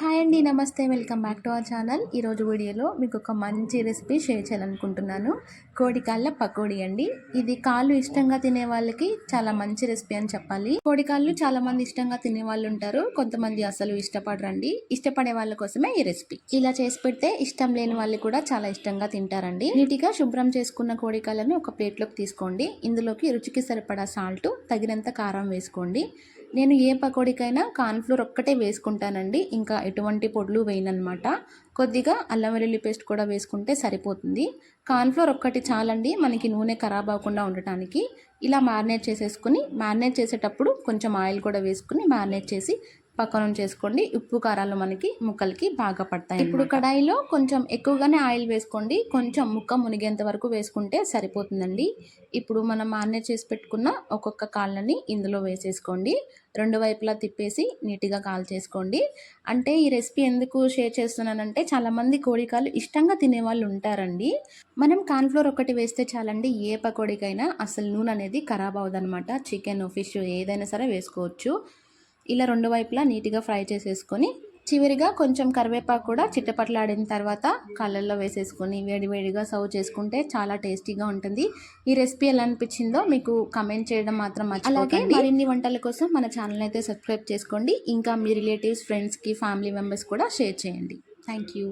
Hi అండి నమస్తే. Welcome back to our channel. ఈరోజు వీడియోలో మీకు ఒక మంచి రెసిపీ షేర్ చేయాలనుకుంటున్నాను. కోడికాళ్ళ పకోడీ అండి. ఇది కాళ్ళు ఇష్టంగా తినే వాళ్ళకి చాలా మంచి రెసిపీ అని చెప్పాలి. కోడికాళ్ళు చాలా మంది ఇష్టంగా తినే వాళ్ళు ఉంటారు. కొంతమంది అసలు ఇష్టపడరండి. ఇష్టపడే వాళ్ళ కోసమే ఈ రెసిపీ. ఇలా చేసి పెడితే ఇష్టం లేని వాళ్ళు కూడా చాలా ఇష్టంగా తింటారండి. నీటిగా శుభ్రం చేసుకున్న కోడికాళ్ళను ఒక ప్లేట్లోకి తీసుకోండి. ఇందులోకి రుచికి సరిపడా సాల్ట్ తగినంత కారం వేసుకోండి. నేను ఏ పకోడీకైనా కార్న్ఫ్లోర్ ఒక్కటే వేసుకుంటానండి. ఇంకా ఎటువంటి పొడులు వేయనమాట కొద్దిగా అల్లం వెల్లుల్లి పేస్ట్ కూడా వేసుకుంటే సరిపోతుంది. కార్న్ఫ్లోర్ ఒక్కటి చాలండి మనకి నూనె ఖరాబ్ అవ్వకుండా ఉండటానికి. ఇలా మ్యారినేట్ చేసేసుకుని మ్యారినేట్ చేసేటప్పుడు కొంచెం ఆయిల్ కూడా వేసుకుని మ్యారినేట్ చేసి పక్కన చేసుకోండి. ఉప్పు కారాలు మనకి ముక్కలకి బాగా పడతాయి ఇప్పుడు కడాయిలో కొంచెం ఎక్కువగానే ఆయిల్ వేసుకోండి. కొంచెం ముక్క మునిగేంత వరకు వేసుకుంటే సరిపోతుందండి. ఇప్పుడు మనం మ్యారినేట్ చేసి పెట్టుకున్న ఒక్కొక్క కాళ్ళని ఇందులో వేసేసుకోండి. రెండు వైపులా తిప్పేసి నీట్గా కాల్ చేసుకోండి అంటే ఈ రెసిపీ ఎందుకు షేర్ చేస్తున్నానంటే చాలామంది కోడికాలు ఇష్టంగా తినేవాళ్ళు ఉంటారండి. మనం కార్న్ఫ్లోర్ ఒకటి వేస్తే చాలండి. ఏ పకోడీకైనా అసలు నూనె అనేది ఖరాబ్ అవ్వదనమాట చికెన్ ఫిష్ ఏదైనా సరే వేసుకోవచ్చు. ఇలా రెండు వైపులా నీట్గా ఫ్రై చేసేసుకొని చివరిగా కొంచెం కరివేపాకు కూడా చిట్టపట్లాడిన తర్వాత కళ్ళల్లో వేసేసుకొని వేడివేడిగా సర్వ్ చేసుకుంటే చాలా టేస్టీగా ఉంటుంది. ఈ రెసిపీ ఎలా అనిపించిందో మీకు కమెంట్ చేయడం మాత్రం అలాగే మరిన్ని వంటల కోసం మన ఛానల్ అయితే సబ్స్క్రైబ్ చేసుకోండి. ఇంకా మీ రిలేటివ్స్ ఫ్రెండ్స్కి ఫ్యామిలీ మెంబర్స్ కూడా షేర్ చేయండి. Thank you.